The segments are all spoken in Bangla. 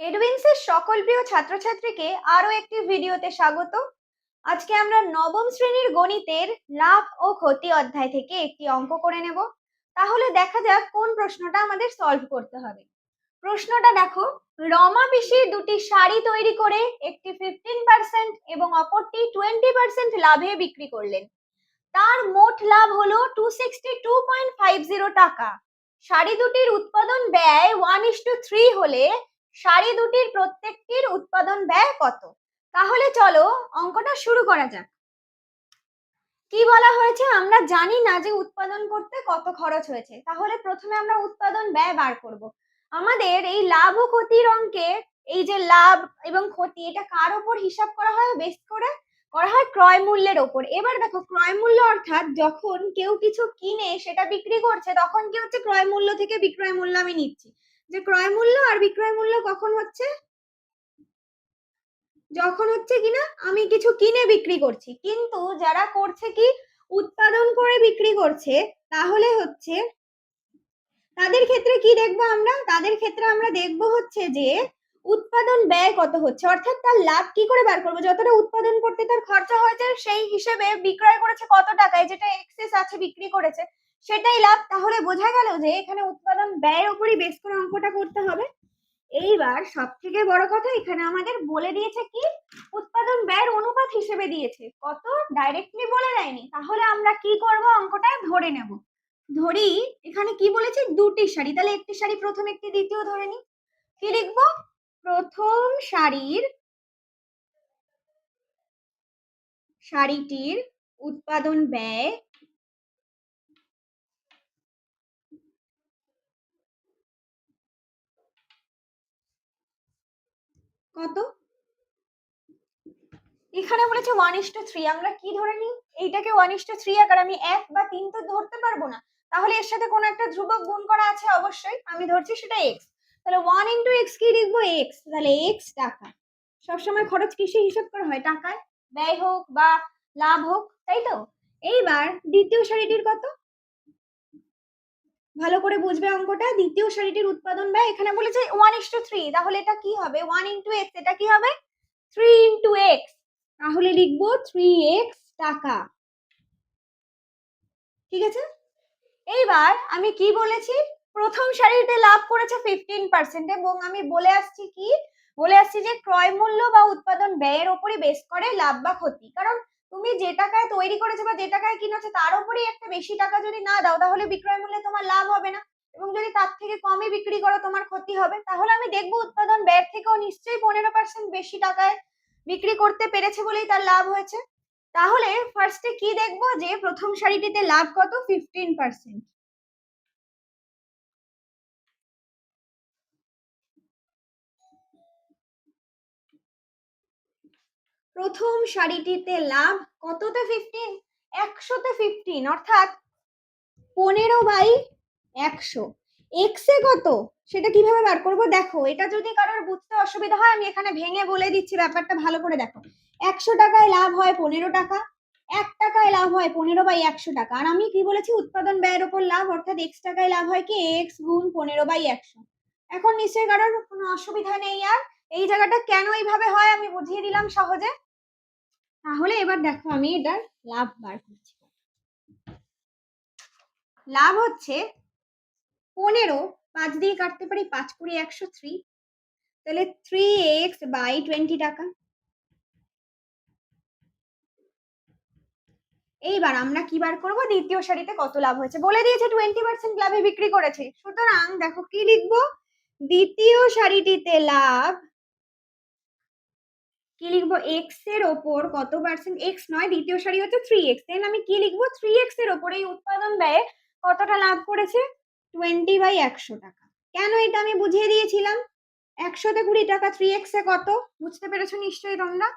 এডুইন্সের সকল প্রিয় ছাত্রছাত্রীকে আরও একটি ভিডিওতে স্বাগত। আজকে আমরা নবম শ্রেণির গণিতের লাভ ও ক্ষতি অধ্যায় থেকে একটি অঙ্ক করে নেব। তাহলে দেখা যাক কোন প্রশ্নটা আমাদের সলভ করতে হবে। প্রশ্নটা দেখো, রমা পিসির দুটি শাড়ি তৈরি করে একটি ফিফটিন পার্সেন্ট এবং অপরটি টোয়েন্টি পার্সেন্ট লাভে বিক্রি করলেন। তার মোট লাভ হলো two sixty two point five zero টাকা। শাড়ি দুটির উৎপাদন ব্যয় ওয়ান ইস টু থ্রি হলে শাড়ি দুটির প্রত্যেকটির উৎপাদন ব্যয় কত? তাহলে চলো অঙ্কটা শুরু করা যাক। কি বলা হয়েছে? আমরা জানি না যে উৎপাদন করতে কত খরচ হয়েছে। তাহলে প্রথমে আমরা উৎপাদন ব্যয় বার করব। আমাদের এই লাভ ও ক্ষতির অঙ্কে এই যে লাভ এবং ক্ষতি, এটা কার ওপর হিসাব করা হয়? বেস করে করা হয় ক্রয় মূল্যের ওপর। এবার দেখো, ক্রয় মূল্য অর্থাৎ যখন কেউ কিছু কিনে সেটা বিক্রি করছে, তখন কি হচ্ছে? ক্রয় মূল্য থেকে বিক্রয় মূল্য আমি নিচ্ছি। যে ক্রয় মূল্য আর বিক্রয় মূল্য কখন হচ্ছে? যখন হচ্ছে কিনা, আমি কিছু কিনে বিক্রি করছি। কিন্তু যারা করছে কি? উৎপাদন করে বিক্রি করছে, তাহলে হচ্ছে তাদের ক্ষেত্রে কি দেখব আমরা? তাদের ক্ষেত্রে আমরা দেখব হচ্ছে যে উৎপাদন ব্যয় কত হচ্ছে? অর্থাৎ তার লাভ কি করে বার করব? যতটা উৎপাদন করতে তার খরচা হয়েছে, সেই হিসেবে বিক্রয় করেছে কত টাকায়? যেটা এক্সেস আছে, বিক্রি করেছে। সেটাই লাভ। তাহলে বোঝা গেল যে এখানে উৎপাদন ব্যয়ের উপরই বেশ করে অঙ্কটা করতে হবে। এইবার সব থেকে বড় কথা এখানে আমাদের বলে দিয়েছে কি? উৎপাদন ব্যয়ের অনুপাত হিসেবে দিয়েছে। কত? ডাইরেক্টলি বলে দেয়নি। তাহলে আমরা কি করব? অঙ্কটা ধরে নেব। ধরি, এখানে কি বলেছে? দুটি শাড়ি তাহলে একটি শাড়ি প্রথম, একটি দ্বিতীয় ধরে নি কি লিখব? প্রথম শাড়ির শাড়িটির উৎপাদন ব্যয় কত? এখানে বলেছে ওয়ান ইস টু থ্রি আমরা কি ধরে নিই? এইটাকে ওয়ান ইস টু থ্রি আকার, আমি এক বা তিন তো ধরতে পারব না। তাহলে এর সাথে কোনো একটা ধ্রুবক গুণ করা আছে অবশ্যই, আমি ধরছি সেটা এক্স তাহলে ওয়ান ইন্টু এক্স কি লিখব? এক্স তাহলে এক্স টাকা। সবসময় খরচ কিসে হিসাব করা হয়? টাকায়। ব্যয় হোক বা লাভ হোক, তাই তো? এইবার দ্বিতীয় শাড়িটির কত? ভালো করে বুঝবে অঙ্কটা। দ্বিতীয় শাড়িটির উৎপাদন ব্যয় এখানে বলেছে ওয়ান ইস টু থ্রি তাহলে এটা কি হবে? ওয়ান ইন্টু এক্স এটা কি হবে? থ্রি ইন্টু এক্স তাহলে লিখব থ্রি এক্স টাকা। ঠিক আছে? এইবার আমি কি বলেছি? প্রথম শাড়িতে লাভ করেছে ফিফটিন পার্সেন্ট এবং আমি বলে আসছি কি? বলে আসছি যে ক্রয় মূল্য বা উৎপাদন ব্যয়ের ওপরই বেস করে লাভ বা ক্ষতি। কারণ তুমি যে টাকায় তৈরি করেছ বা যে টাকায় কিনেছো, তার উপরেই একটা বেশি টাকা যদি না দাও, তাহলে বিক্রয় মূল্যে তোমার লাভ হবে না। এবং যদি তার থেকে কমে বিক্রি করো, তোমার ক্ষতি হবে। তাহলে আমি দেখব উৎপাদন ব্যয়ের থেকেও নিশ্চয়ই পনেরো পার্সেন্ট বেশি টাকায় বিক্রি করতে পেরেছে বলেই তার লাভ হয়েছে। তাহলে ফার্স্টে কি দেখব? যে প্রথম শাড়িটিতে লাভ কত? ফিফটিন পার্সেন্ট প্রথম শাড়িটিতে লাভ কততে ফিফটিন একশোতে ফিফটিন অর্থাৎ পনেরো বাই একশো। এক্সে কত? সেটা কীভাবে বার করব? দেখো, এটা যদি কারোর বুঝতে অসুবিধা হয়, আমি এখানে ভেঙে বলে দিচ্ছি ব্যাপারটা ভালো করে দেখো। একশো টাকায় লাভ হয় পনেরো টাকা, এক টাকায় লাভ হয় পনেরো বাই একশো টাকা। আর আমি কি বলেছি? উৎপাদন ব্যয়ের ওপর লাভ, অর্থাৎ এক্স টাকায় লাভ হয় কি? এক্স গুণ পনেরো বাই একশো। এখন নিশ্চয়ই কারোর কোনো অসুবিধা নেই আর এই জায়গাটা কেন এইভাবে হয় আমি বুঝিয়ে দিলাম সহজে। তাহলে এবার দেখো আমি এটার লাভ বার করছি। লাভ হচ্ছে পনেরো, পাঁচ দিয়ে কাটতে পারি পাঁচ কুড়ি একশো থ্রি তাহলে থ্রি এক্স বাই টোয়েন্টি টাকা। এইবার আমরা কি বার করব? দ্বিতীয় শাড়িতে কত লাভ হয়েছে? বলে দিয়েছে টোয়েন্টি পার্সেন্ট লাভে বিক্রি করেছে। সুতরাং দেখো কি লিখব? দ্বিতীয় শাড়িটিতে লাভ কি লিখব? এক্সের ওপর কত পার্সেন্ট এক্স নয়, দ্বিতীয় শাড়ি হচ্ছে থ্রি এক্স দেন আমি কি লিখব? থ্রি এক্সের ওপর এই উৎপাদন ব্যয়ে কতটা লাভ করেছে? টোয়েন্টি বাই একশো টাকা। কেন এটা আমি বুঝিয়ে দিয়েছিলাম? একশোতে কুড়ি টাকা থ্রি এক্স এ কত? বুঝতে পেরেছ নিশ্চয়ই তোমরা?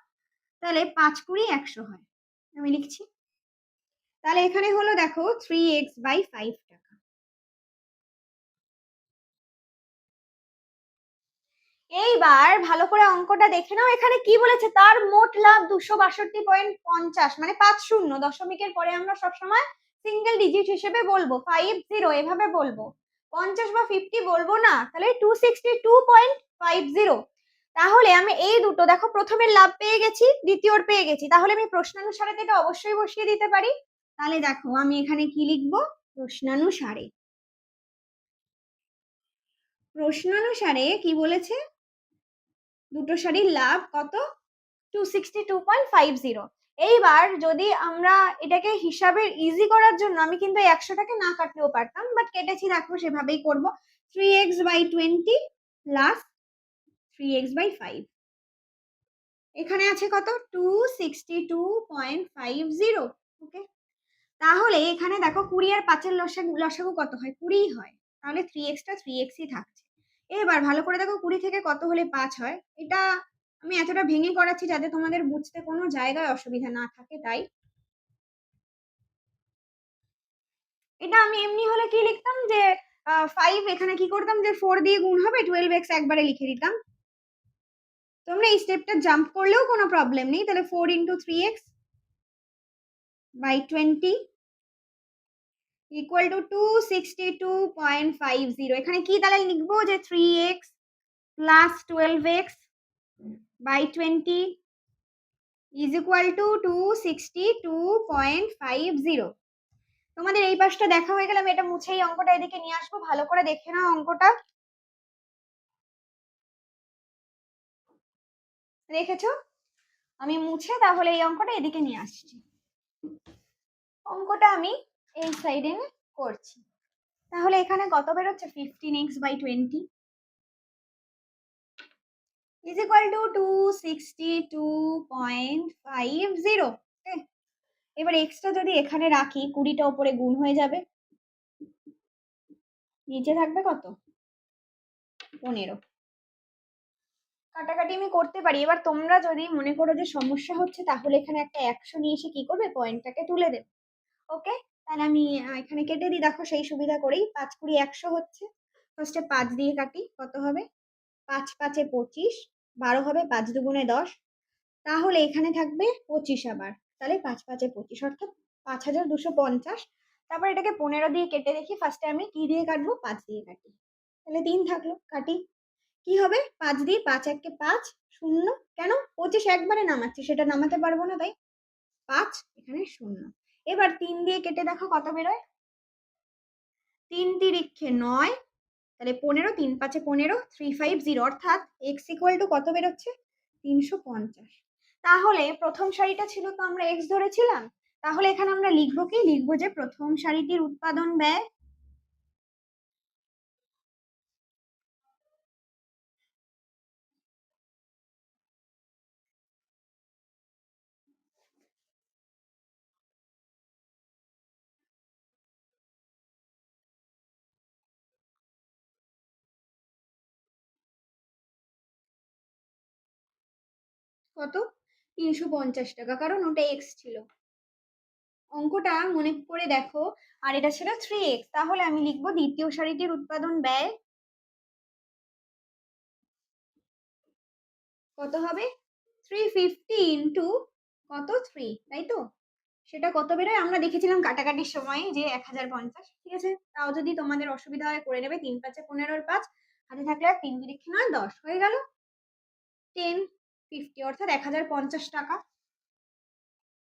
তাহলে পাঁচ কুড়ি একশো হয়। আমি লিখছি। তাহলে এখানে হলো দেখো থ্রি এক্স বাই ফাইভ টাকা। এইবার ভালো করে অঙ্কটা দেখে নাও। এখানে কি বলেছে? তার মোট লাভ দুশো বাষট্টি পয়েন্ট পঞ্চাশ মানে পাঁচ শূন্য। দশমিকের পরে আমরা সবসময় সিঙ্গেল ডিজিট হিসেবে বলব। ফাইভ জিরো এভাবে বলব। পঞ্চাশ বা ফিফটি বলব না। তাহলে two sixty two point five zero তাহলে আমি এই দুটো, দেখো, প্রথমের লাভ পেয়ে গেছি, দ্বিতীয়র পেয়ে গেছি। তাহলে আমি প্রশ্নানুসারে এটা অবশ্যই বসিয়ে দিতে পারি। তাহলে দেখো, আমি এখানে কি লিখব? প্রশ্নানুসারে। প্রশ্নানুসারে কি বলেছে? দুটো শাড়ির লাভ কত? Two sixty two point five zero এইবার যদি আমরা এটাকে হিসাবের ইজি করার জন্য, আমি কিন্তু একশোটাকে না কাটলেও পারতাম বাট কেটেছি দেখো সেভাবেই করব। Three x by twenty plus three x by five এখানে আছে কত? Two sixty two point five zero okay তাহলে এখানে দেখো কুড়ি আর পাঁচের লসাগু লসাগু কত হয়? কুড়িই হয়। তাহলে থ্রি এক্সটা থ্রি এক্সই থাকছে। এবার ভালো করে দেখো কুড়ি থেকে কত হলে পাঁচ হয়। এটা আমি এতটা ভেঙে করাচ্ছি যাতে তোমাদের বুঝতে কোনো জায়গায় অসুবিধা না থাকে, তাই। এটা আমি এমনি হলে কি লিখতাম যে ফাইভ এখানে কি করতাম যে ফোর দিয়ে গুণ হবে টুয়েলভ এক্স একবারে লিখে দিতাম। তোমরা এই স্টেপটা জাম্প করলেও কোনো প্রবলেম নেই। তাহলে four into three x by twenty equal to two sixty two point five zero এখানে কি তাহলে লিখব? যে three x plus twelve x by twenty is equal to two sixty two point five zero তোমাদের এই পাশটা দেখা হয়ে গেলে আমি এটা এই অঙ্কটা এদিকে নিয়ে আসব। ভালো করে দেখে নাও অঙ্কটা। দেখেছ? আমি মুছে তাহলে এই অঙ্কটা এদিকে নিয়ে আসছি। অঙ্কটা আমি এই সাইডে আমি করছি। তাহলে এখানে কত বেরোচ্ছে? Fifteen x by twenty is equal to two sixty two point five zero এবার এক্সটা যদি এখানে রাখি, কুড়িটা ওপরে গুণ হয়ে যাবে। নিচে থাকবে কত? পনেরো। কাটাকাটি আমি করতে পারি। এবার তোমরা যদি মনে করো যে সমস্যা হচ্ছে, তাহলে এখানে একটা একশো নিয়ে এসে কি করবে? পয়েন্টটাকে তুলে দেবে। ওকে তাহলে আমি এখানে কেটে দিই। দেখো সেই সুবিধা করেই পাঁচ কুড়ি একশো হচ্ছে। ফার্স্টে পাঁচ দিয়ে কাটি, কত হবে? পাঁচ পাঁচে পঁচিশ, বারো হবে পাঁচ দুগুণে দশ। তাহলে এখানে থাকবে পঁচিশ আবার। তাহলে পাঁচ পাঁচে পঁচিশ, অর্থাৎ পাঁচ হাজার দুশো পঞ্চাশ। তারপর এটাকে পনেরো দিয়ে কেটে দেখি ফার্স্টে আমি কি দিয়ে কাটবো? পাঁচ দিয়ে কাটি। তাহলে তিন থাকল, কাটি। কি হবে? পাঁচ দিয়ে পাঁচ এককে পাঁচ, শূন্য। কেন? পঁচিশ একবারে নামাচ্ছি, সেটা নামাতে পারব না তাই। পাঁচ এখানে শূন্য। এবার তিন দিয়ে কেটে দেখো কত বেরোয়? তিন তিরিক্ষে নয়, তাহলে পনেরো, তিন পাঁচে পনেরো থ্রি ফাইভ জিরো অর্থাৎ এক্স ইকুয়াল টু কত বেরোচ্ছে? তিনশো পঞ্চাশ। তাহলে প্রথম শাড়িটা ছিল তো আমরা এক্স ধরেছিলাম, তাহলে এখানে আমরা লিখব কি? লিখব যে প্রথম শাড়িটির উৎপাদন ব্যয় কত? তিনশো পঞ্চাশ টাকা। কারণ ওটা এক্স ছিল। অঙ্কটা মনে করে দেখো। আর এটা ছিল থ্রি এক্স তাহলে আমি লিখব দ্বিতীয় সারিটির উৎপাদন ব্যয় কত হবে? থ্রি ফিফটি ইন্টু কত? থ্রি তাই তো? সেটা কত বেরোয়? আমরা দেখেছিলাম কাটাকাটির সময় যে এক হাজার পঞ্চাশ। ঠিক আছে? তাও যদি তোমাদের অসুবিধা হয়, করে নেবে। তিন পাঁচে পনেরোর পাঁচ। হাতে থাকলে আর তিন তিরিক্ষে নয়, দশ। হয়ে গেল। টেন ফিফটি অর্থাৎ এক হাজার পঞ্চাশ টাকা।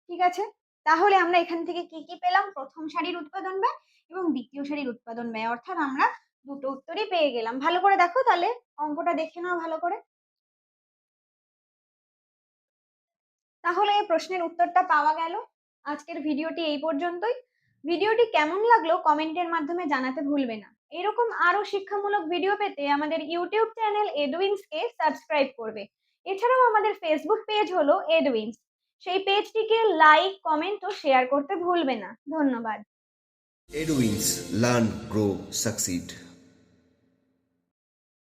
ঠিক আছে? তাহলে আমরা এখান থেকে কি কি পেলাম? প্রথম শাড়ির উৎপাদন ব্যয় এবং দ্বিতীয় শাড়ির উৎপাদন ব্যয়। অর্থাৎ আমরা দুটো উত্তরই পেয়ে গেলাম। ভালো করে দেখো তাহলে, অঙ্কটা দেখে নাও ভালো করে। তাহলে এই প্রশ্নের উত্তরটা পাওয়া গেল। আজকের ভিডিওটি এই পর্যন্তই। ভিডিওটি কেমন লাগল কমেন্টের মাধ্যমে জানাতে ভুলবে না। এরকম আরও শিক্ষামূলক ভিডিও পেতে আমাদের ইউটিউব চ্যানেল এডুইন্সকে সাবস্ক্রাইব করবে। এছাড়াও আমাদের ফেসবুক পেজ হলো এডউইন্স সেই পেজটিকে লাইক কমেন্ট ও শেয়ার করতে ভুলবে না। ধন্যবাদ। Edwins learn grow Succeed.